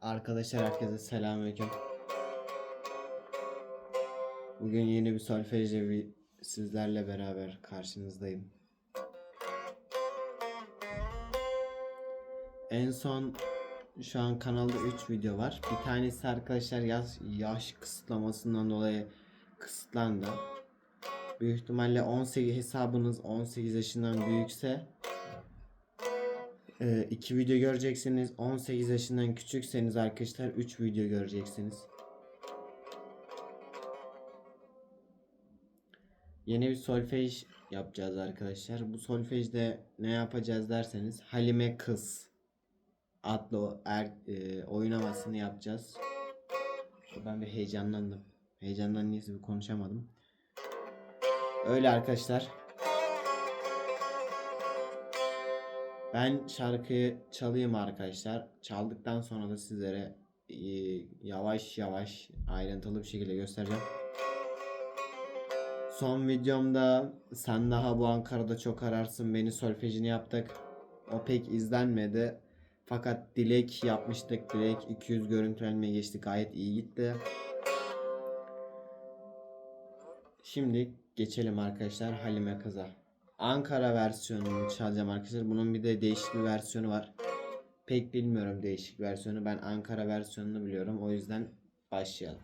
Arkadaşlar herkese selamünaleyküm. Bugün yeni bir solfejle sizlerle beraber karşınızdayım. En son şu an kanalda 3 video var. Bir tanesi arkadaşlar yaş, yaş kısıtlamasından dolayı kısıtlandı. Büyük ihtimalle 18 hesabınız 18 yaşından büyükse ee, iki video göreceksiniz. 18 yaşından küçükseniz arkadaşlar 3 video göreceksiniz. Yeni bir solfej yapacağız arkadaşlar. Bu solfejde ne yapacağız derseniz Halime Kız adlı er, e, oyun havasını yapacağız. Ben bir heyecanlandım. Heyecandan niyeyse bir konuşamadım. Öyle arkadaşlar. Ben şarkıyı çalayım arkadaşlar. Çaldıktan sonra da sizlere e, yavaş yavaş ayrıntılı bir şekilde göstereceğim. Son videomda sen daha bu Ankara'da çok ararsın beni solfejini yaptık. O pek izlenmedi. Fakat dilek yapmıştık. Dilek 200 görüntülenmeye geçti. Gayet iyi gitti. Şimdi geçelim arkadaşlar Halime Kız'a. Ankara versiyonunu çalacağım arkadaşlar. Bunun bir de değişik bir versiyonu var. Pek bilmiyorum değişik versiyonu. Ben Ankara versiyonunu biliyorum. O yüzden başlayalım.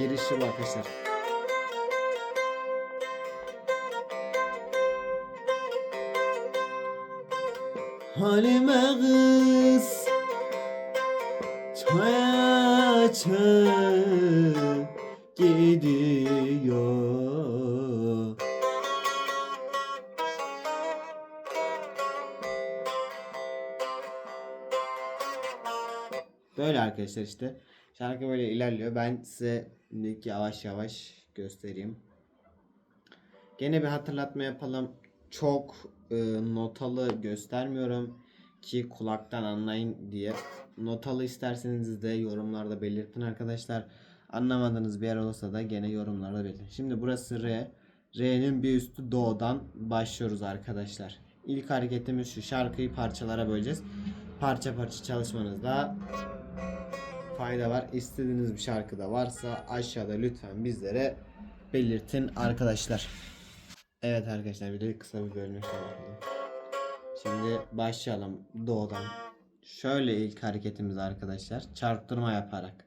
Girişi bu arkadaşlar. Halime kız Çaya çaya gidiyor Böyle arkadaşlar işte. Şarkı böyle ilerliyor. Ben size şimdi yavaş yavaş göstereyim. Gene bir hatırlatma yapalım. Çok e, notalı göstermiyorum ki kulaktan anlayın diye. Notalı isterseniz de yorumlarda belirtin arkadaşlar. Anlamadığınız bir yer olursa da gene yorumlarda belirtin. Şimdi burası Re. Re'nin bir üstü Do'dan başlıyoruz arkadaşlar. İlk hareketimiz şu. Şarkıyı parçalara böleceğiz. Parça parça çalışmanızda fayda var. İstediğiniz bir şarkı da varsa aşağıda lütfen bizlere belirtin arkadaşlar. Evet arkadaşlar bir de kısa bir bölüm yapalım. Şimdi başlayalım doğudan. Şöyle ilk hareketimiz arkadaşlar. Çarptırma yaparak.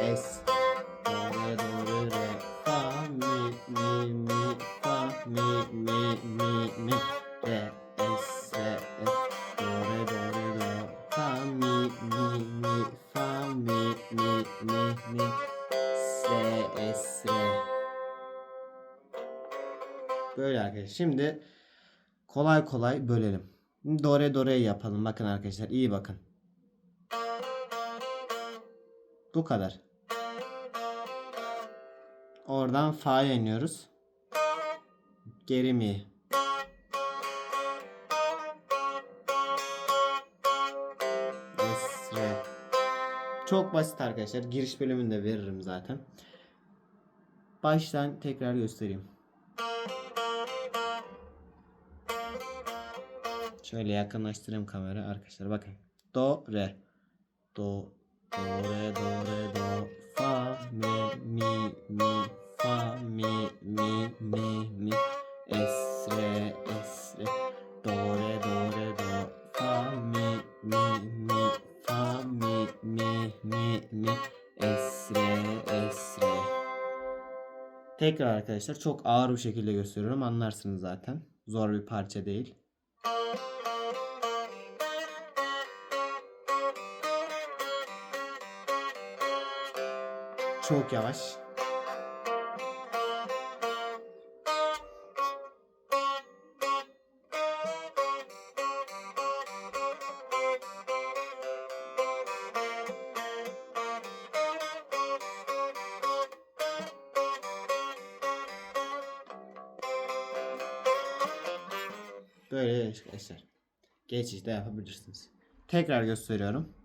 Es. Böyle arkadaşlar. Şimdi kolay kolay bölelim. Do, re, do, re yapalım. Bakın arkadaşlar iyi bakın. Bu kadar. Oradan fa'ya iniyoruz. Geri mi? Çok basit arkadaşlar. Giriş bölümünde veririm zaten. Baştan tekrar göstereyim. Şöyle yakınlaştırayım kamera arkadaşlar. Bakın. Do re. Do do re do re do. Fa mi mi mi. Fa mi mi mi mi. Es re es re. Do re do re do. Fa mi mi mi. Fa mi mi mi mi. Es re es re. Tekrar arkadaşlar çok ağır bir şekilde gösteriyorum. Anlarsınız zaten. Zor bir parça değil. Çok yavaş. Böyle arkadaşlar. Geçişte yapabilirsiniz. Tekrar gösteriyorum.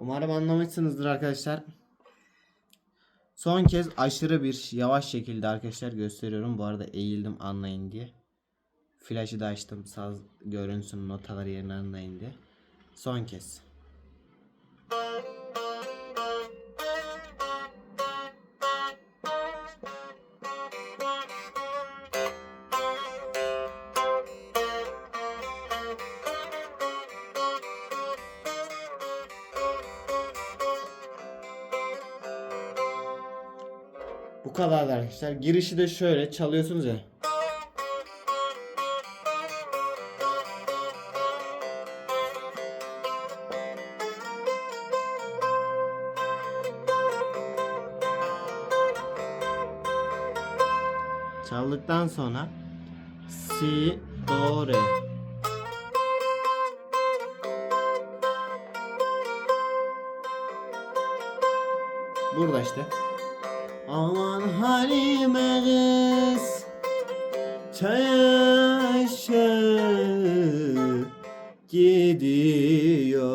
Umarım anlamışsınızdır arkadaşlar. Son kez aşırı bir yavaş şekilde arkadaşlar gösteriyorum. Bu arada eğildim anlayın diye. Flash'ı da açtım saz görünsün notaları yerine anlayın diye. Son kez. Bu kadar arkadaşlar. Girişi de şöyle çalıyorsunuz ya. Çaldıktan sonra si do re Burada işte. Aman halime kız Çay aşağı gidiyor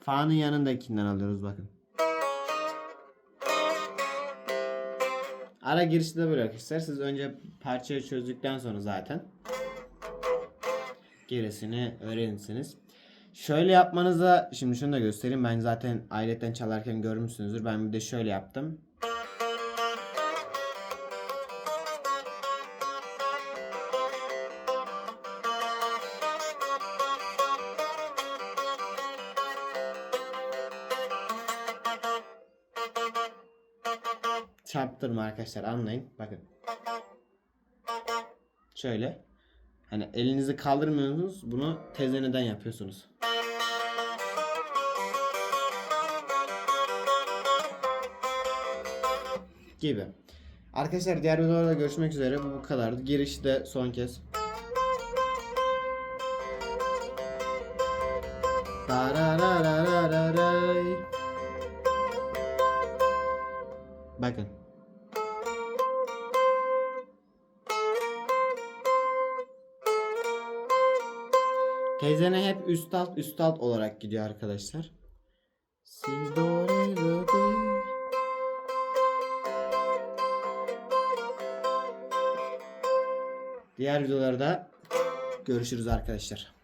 Fa'nın yanındakinden alıyoruz bakın. Ara girişi de böyle arkadaşlar. Siz önce parçayı çözdükten sonra zaten gerisini öğrenirsiniz. Şöyle yapmanıza şimdi şunu da göstereyim. Ben zaten aletten çalarken görmüşsünüzdür. Ben bir de şöyle yaptım. Çarptırma arkadaşlar anlayın. Bakın. Şöyle. Hani elinizi kaldırmıyorsunuz. Bunu tezeneden yapıyorsunuz. Gibi. Arkadaşlar diğer videolarda görüşmek üzere. Bu kadardı. Girişi de son kez. Bakın. Teyzene hep üst alt üst alt olarak gidiyor arkadaşlar. Si do re do Diğer videolarda görüşürüz arkadaşlar.